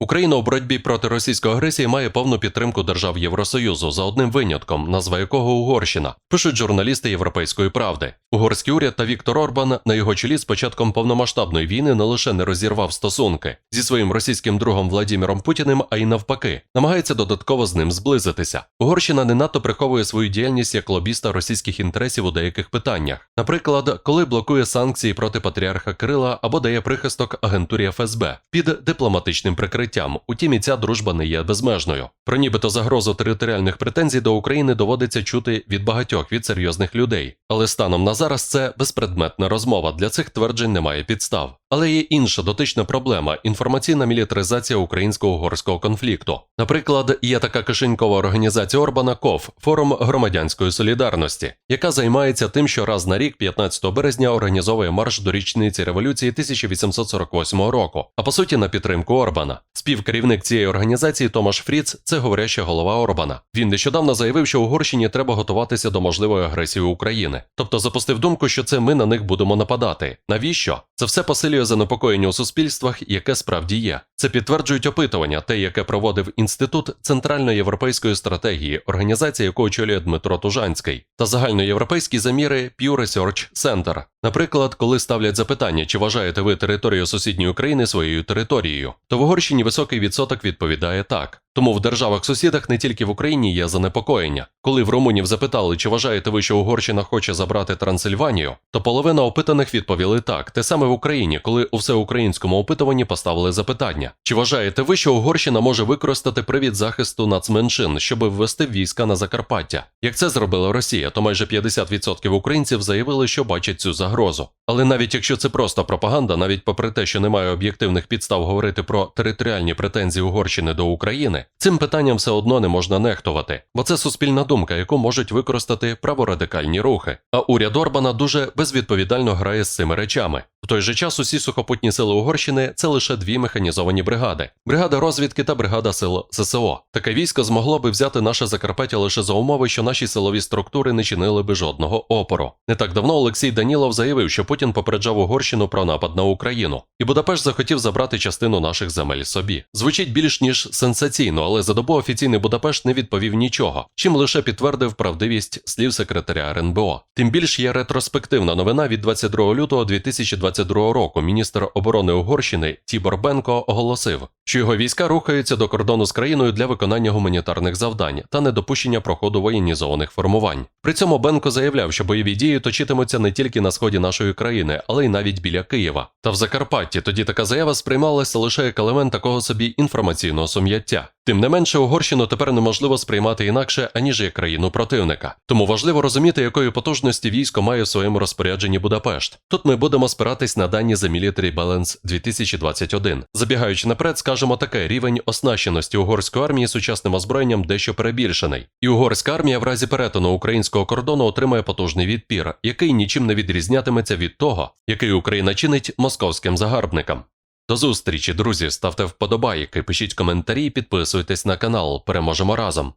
Україна у боротьбі проти російської агресії має повну підтримку держав Євросоюзу за одним винятком, назва якого Угорщина. Пишуть журналісти Європейської правди. Угорський уряд та Віктор Орбан на його чолі з початком повномасштабної війни не лише не розірвав стосунки зі своїм російським другом Владіміром Путіним, а й навпаки, намагається додатково з ним зблизитися. Угорщина не надто приховує свою діяльність як лобіста російських інтересів у деяких питаннях. Наприклад, коли блокує санкції проти патріарха Кирила або дає прихисток агентурі ФСБ під дипломатичним прикриттям. Утім, і ця дружба не є безмежною. Про нібито загрозу територіальних претензій до України доводиться чути від багатьох від серйозних людей. Але станом на зараз це безпредметна розмова. Для цих тверджень немає підстав. Але є інша дотична проблема інформаційна мілітаризація українсько-угорського конфлікту. Наприклад, є така кишенькова організація Орбана КОВ форум громадянської солідарності, яка займається тим, що раз на рік, 15 березня, організовує марш до річниці революції 1848 року, а по суті на підтримку Орбана. Співкерівник цієї організації Томаш Фріц це говоряща голова Орбана. Він нещодавно заявив, що Угорщині треба готуватися до можливої агресії України, тобто запустив думку, що це ми на них будемо нападати. Навіщо? Це все посилює занепокоєння у суспільствах, яке справді є. Це підтверджують опитування, те, яке проводив інститут центральноєвропейської стратегії, організація яку очолює Дмитро Тужанський, та загальноєвропейські заміри Pew Research Center. Наприклад, коли ставлять запитання, чи вважаєте ви територію сусідньої України своєю територією, то в Угорщині високий відсоток відповідає так. Тому в державах-сусідах не тільки в Україні є занепокоєння. Коли в румунів запитали, чи вважаєте ви, що Угорщина хоче забрати Трансильванію, то половина опитаних відповіли так. Те саме в Україні, коли у всеукраїнському опитуванні поставили запитання: чи вважаєте ви, що Угорщина може використати привід захисту нацменшин, щоб ввести війська на Закарпаття? Як це зробила Росія, то майже 50% українців заявили, що бачать цю загрозу. Але навіть якщо це просто пропаганда, навіть попри те, що немає об'єктивних підстав говорити про територіальні претензії Угорщини до України, цим питанням все одно не можна нехтувати, бо це суспільна думка, яку можуть використати праворадикальні рухи. А уряд Орбана дуже безвідповідально грає з цими речами. В той же час усі сухопутні сили Угорщини це лише дві механізовані бригади: бригада розвідки та бригада сил ЗСО. Таке військо змогло би взяти наше Закарпаття лише за умови, що наші силові структури не чинили би жодного опору. Не так давно Олексій Данілов заявив, що Путін попереджав Угорщину про напад на Україну, і Будапешт захотів забрати частину наших земель собі. Звучить більш ніж сенсаційно, але за добу офіційний Будапешт не відповів нічого, чим лише підтвердив правдивість слів секретаря РНБО. Тим більш є ретроспективна новина від 22 лютого 2022 року. Міністр оборони Угорщини Тібор Бенко оголосив, що його війська рухаються до кордону з країною для виконання гуманітарних завдань та недопущення проходу воєнізованих формувань. При цьому Бенко заявляв, що бойові дії точитимуться не тільки на сході нашої країни, але й навіть біля Києва. Та в Закарпатті тоді така заява сприймалася лише як елемент такого собі інформаційного сум'яття. Тим не менше, Угорщину тепер неможливо сприймати інакше, аніж як країну противника. Тому важливо розуміти, якої потужності військо має в своєму розпорядженні Будапешт. Тут ми будемо спиратись на дані The Military Balance 2021. Забігаючи наперед, скажемо таке: рівень оснащеності угорської армії сучасним озброєнням дещо перебільшений. І угорська армія в разі перетину українського кордону отримає потужний відпір, який нічим не відрізнятиметься від того, який Україна чинить московським загарбникам. До зустрічі, друзі. Ставте вподобайки, пишіть коментарі, підписуйтесь на канал. Переможемо разом.